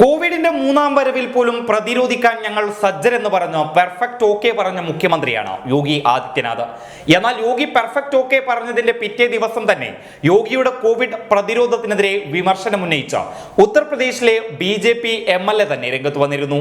കോവിഡിന്റെ മൂന്നാം വരവിൽ പോലും പ്രതിരോധിക്കാൻ ഞങ്ങൾ സജ്ജരെന്ന് പറഞ്ഞ് പെർഫെക്റ്റ് ഓക്കെ പറഞ്ഞ മുഖ്യമന്ത്രിയാണ് യോഗി ആദിത്യനാഥ്. എന്നാൽ യോഗി പെർഫെക്റ്റ് ഓക്കെ പറഞ്ഞതിന്റെ പിറ്റേ ദിവസം തന്നെ യോഗിയുടെ കോവിഡ് പ്രതിരോധത്തിനെതിരെ വിമർശനം ഉന്നയിച്ച ഉത്തർപ്രദേശിലെ B J P M L A തന്നെ രംഗത്ത് വന്നിരുന്നു.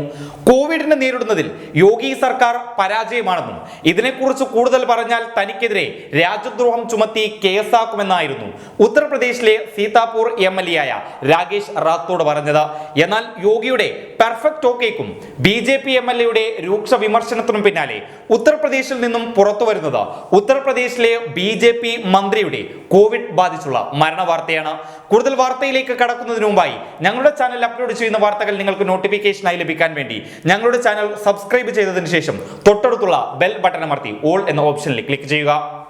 കോവിഡിനെ നേരിടുന്നതിൽ യോഗി സർക്കാർ പരാജയമാണെന്നും ഇതിനെക്കുറിച്ച് കൂടുതൽ പറഞ്ഞാൽ തനിക്കെതിരെ രാജ്യദ്രോഹം ചുമത്തി കേസാക്കുമെന്നായിരുന്നു ഉത്തർപ്രദേശിലെ സീതാപൂർ എം എൽ എ ആയ രാകേഷ് റാത്തോഡ് പറഞ്ഞത്. എന്നാൽ യോഗിയുടെ perfect ഓക്കേക്കും B J P M L എയുടെ രൂക്ഷ വിമർശനത്തിനും പിന്നാലെ ഉത്തർപ്രദേശിൽ നിന്നും പുറത്തു വരുന്നത് ഉത്തർപ്രദേശിലെ ബി ജെ പി മന്ത്രിയുടെ കോവിഡ് ബാധിച്ചുള്ള മരണ വാർത്തയാണ്. കൂടുതൽ വാർത്തയിലേക്ക് കടക്കുന്നതിന് മുമ്പായി ഞങ്ങളുടെ ചാനൽ അപ്ലോഡ് ചെയ്യുന്ന വാർത്തകൾ നിങ്ങൾക്ക് നോട്ടിഫിക്കേഷനായി ലഭിക്കാൻ വേണ്ടി ഞങ്ങളുടെ ചാനൽ സബ്സ്ക്രൈബ് ചെയ്തതിനു ശേഷം തൊട്ടടുത്തുള്ള ബെൽ ബട്ടൺ അമർത്തി ഓൾ എന്ന ഓപ്ഷനിൽ ക്ലിക്ക് ചെയ്യുക.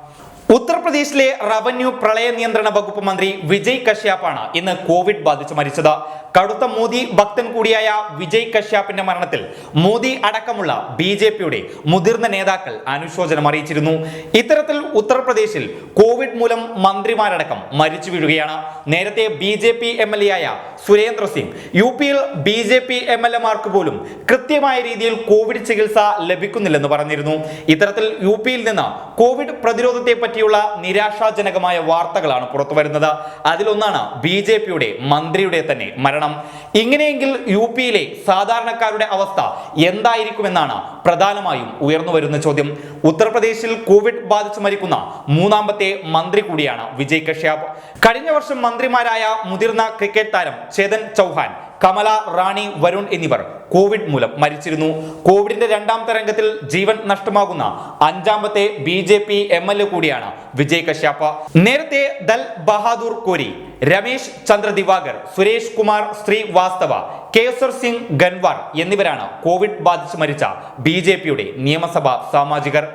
ഉത്തർപ്രദേശിലെ റവന്യൂ പ്രളയ നിയന്ത്രണ വകുപ്പ് മന്ത്രി വിജയ് കശ്യാപ്പാണ് ഇന്ന് കോവിഡ് ബാധിച്ച് മരിച്ചത്. കടുത്ത മോദി ഭക്തൻ കൂടിയായ വിജയ് കശ്യാപ്പിന്റെ മരണത്തിൽ മോദി അടക്കമുള്ള ബി ജെ പിയുടെ മുതിർന്ന നേതാക്കൾ അനുശോചനം അറിയിച്ചിരുന്നു. ഇത്തരത്തിൽ ഉത്തർപ്രദേശിൽ കോവിഡ് മൂലം മന്ത്രിമാരടക്കം മരിച്ചു വീഴുകയാണ്. നേരത്തെ B J P M L A ആയ സുരേന്ദ്ര സിംഗ് യു പിയിൽ B J P M L എമാർക്ക് പോലും കൃത്യമായ രീതിയിൽ കോവിഡ് ചികിത്സ ലഭിക്കുന്നില്ലെന്ന് പറഞ്ഞിരുന്നു. ഇത്തരത്തിൽ യു പിയിൽ നിന്ന് കോവിഡ് പ്രതിരോധത്തെ പറ്റിയുള്ള നിരാശാജനകമായ വാർത്തകളാണ് പുറത്തു വരുന്നത്. അതിലൊന്നാണ് ബി ജെ പിയുടെ മന്ത്രിയുടെ തന്നെ മരണം. ഇങ്ങനെയെങ്കിൽ യു പിയിലെ സാധാരണക്കാരുടെ അവസ്ഥ എന്തായിരിക്കുമെന്നാണ് പ്രധാനമായും ഉയർന്നു വരുന്ന ചോദ്യം. ഉത്തർപ്രദേശിൽ കോവിഡ് ബാധിച്ച് മരിക്കുന്ന മൂന്നാമത്തെ മന്ത്രി കൂടിയാണ് വിജയ് കശ്യപ്. കഴിഞ്ഞ വർഷം മന്ത്രിമാരായ മുതിർന്ന ക്രിക്കറ്റ് താരം ചേതൻ ചൗഹാൻ കമല റാണി വരുൺ എന്നിവർ കോവിഡ് മൂലം മരിച്ചിരുന്നു. കോവിഡിന്റെ രണ്ടാം തരംഗത്തിൽ ജീവൻ നഷ്ടമാകുന്ന അഞ്ചാമത്തെ B J P M L A കൂടിയാണ് വിജയ് കശ്യപ നേരത്തെ ദൽ ബഹാദൂർ കോരി രമേശ് ചന്ദ്ര ദിവാകർ സുരേഷ് കുമാർ ശ്രീവാസ്തവ കേസർ സിംഗ് ഗൻവാർ എന്നിവരാണ് കോവിഡ് ബാധിച്ച് മരിച്ച ബി ജെ പിയുടെ നിയമസഭാ സാമാജികർ.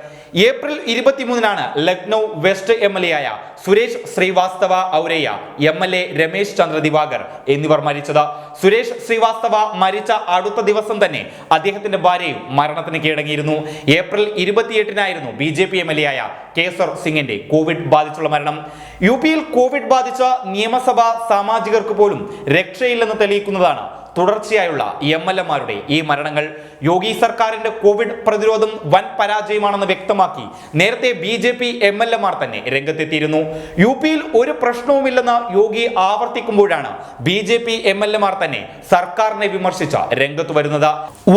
April ഇരുപത്തിമൂന്നിനാണ് Lucknow west M L A ആയ Suresh Srivastava Auraiya M L A Ramesh Chandra Divakar എന്നിവർ മരിച്ചത്. സുരേഷ് ശ്രീവാസ്തവ മരിച്ച അടുത്ത ദിവസം തന്നെ അദ്ദേഹത്തിന്റെ ഭാര്യയും മരണത്തിന് കീഴടങ്ങിയിരുന്നു. April ഇരുപത്തിയെട്ടിനായിരുന്നു B J P M L A ആയ കേസർ സിംഗിന്റെ കോവിഡ് ബാധിച്ചുള്ള മരണം. യു പിയിൽ കോവിഡ് ബാധിച്ച നിയമസഭാ സാമാജികർക്ക് പോലും രക്ഷയില്ലെന്ന് തെളിയിക്കുന്നതാണ് തുടർച്ചയായുള്ള എം എൽ എമാരുടെ ഈ മരണങ്ങൾ യോഗി സർക്കാരിന്റെ കോവിഡ് പ്രതിരോധം വൻ പരാജയമാണെന്ന് വ്യക്തമാക്കി നേരത്തെ B J P M L എമാർ തന്നെ രംഗത്തെത്തിയിരുന്നു. യു പിയിൽ ഒരു പ്രശ്നവുമില്ലെന്ന് Yogi ആവർത്തിക്കുമ്പോഴാണ് B J P M L എമാർ തന്നെ സർക്കാരിനെ വിമർശിച്ച രംഗത്ത് വരുന്നത്.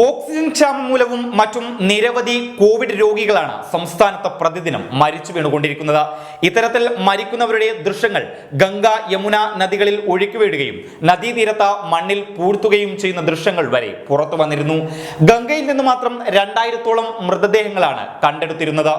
ഓക്സിജൻ ക്ഷാമം മൂലവും മറ്റും നിരവധി കോവിഡ് രോഗികളാണ് സംസ്ഥാനത്ത് പ്രതിദിനം മരിച്ചു വീണുകൊണ്ടിരിക്കുന്നത്. ഇത്തരത്തിൽ മരിക്കുന്നവരുടെ ദൃശ്യങ്ങൾ ഗംഗ യമുന നദികളിൽ ഒഴുക്കി വീഴുകയും നദീതീരത്ത് മണ്ണിൽ പൂഴ്ത്തുകയും ചെയ്യുന്ന ദൃശ്യങ്ങൾ വരെ പുറത്തു വന്നിരുന്നു. ഗംഗയിൽ നിന്ന് മാത്രം രണ്ടായിരത്തോളം മൃതദേഹങ്ങളാണ് കണ്ടെടുത്തിരുന്നത്.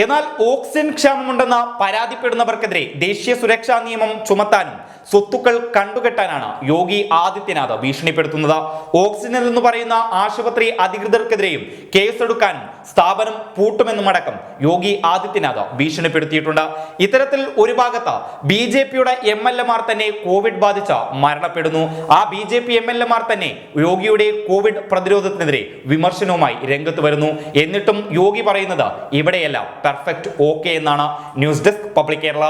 എന്നാൽ ഓക്സിജൻ ക്ഷാമമുണ്ടെന്ന പരാതിപ്പെടുന്നവർക്കെതിരെ ദേശീയ സുരക്ഷാ നിയമം ചുമത്താനും സ്വത്തുക്കൾ കണ്ടുകെട്ടാനാണ് യോഗി ആദിത്യനാഥ് ഭീഷണിപ്പെടുത്തുന്നത്. ഓക്സിജൻ എന്ന് പറയുന്ന ആശുപത്രി അധികൃതർക്കെതിരെയും കേസെടുക്കാനും സ്ഥാപനം പൂട്ടുമെന്നുമടക്കം യോഗി ആദിത്യനാഥ് ഭീഷണിപ്പെടുത്തിയിട്ടുണ്ട്. ഇത്തരത്തിൽ ഒരു ഭാഗത്ത് ബി ജെ പിയുടെ എം എൽ എമാർ തന്നെ കോവിഡ് ബാധിച്ച് മരണപ്പെടുന്നു. ആ B J P M L എമാർ തന്നെ യോഗിയുടെ കോവിഡ് പ്രതിരോധത്തിനെതിരെ വിമർശനവുമായി രംഗത്ത് വരുന്നു. എന്നിട്ടും യോഗി പറയുന്നത് ഇവിടെയല്ല പെർഫെക്റ്റ് ഓക്കെ എന്നാണ്. News desk public Kerala.